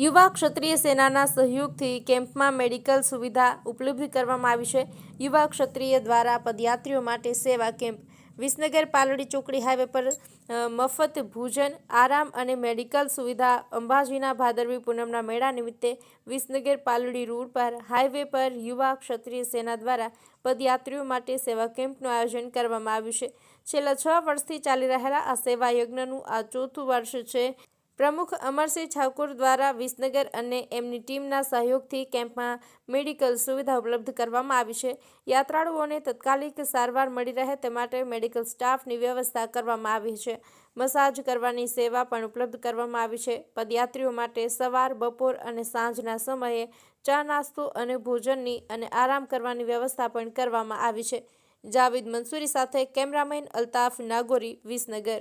યુવા ક્ષત્રિય સેનાના સહયોગથી કેમ્પમાં મેડિકલ સુવિધા ઉપલબ્ધ કરવામાં આવી છે. યુવા ક્ષત્રિય દ્વારા પદયાત્રીઓ માટે સેવા કેમ્પ. વિસનગર પાલડી ચોકડી હાઈવે પર મફત ભોજન, આરામ અને મેડિકલ સુવિધા અંબાજીના ભાદરવી પૂનમના મેળા નિમિત્તે વિસનગર પાલડી રોડ પર, હાઈવે પર યુવા ક્ષત્રિય સેના દ્વારા પદયાત્રીઓ માટે સેવા કેમ્પનું આયોજન કરવામાં આવ્યું છે. છેલ્લા છ વર્ષથી ચાલી રહેલા આ સેવા યજ્ઞનું આ ચોથું વર્ષ છે. પ્રમુખ અમરસિંહ ઠાકુર દ્વારા વિસનગર અને એમની ટીમના સહયોગથી કેમ્પમાં મેડિકલ સુવિધા ઉપલબ્ધ કરવામાં આવી છે. યાત્રાળુઓને તત્કાલિક સારવાર મળી રહે તે માટે મેડિકલ સ્ટાફની વ્યવસ્થા કરવામાં આવી છે. મસાજ કરવાની સેવા પણ ઉપલબ્ધ કરવામાં આવી છે. પદયાત્રીઓ માટે સવાર, બપોર અને સાંજના સમયે ચા નાસ્તો અને ભોજનની અને આરામ કરવાની વ્યવસ્થા પણ કરવામાં આવી છે. જાવેદ મંસૂરી સાથે કેમેરામેન અલ્તાફ નાગોરી, વિસનગર.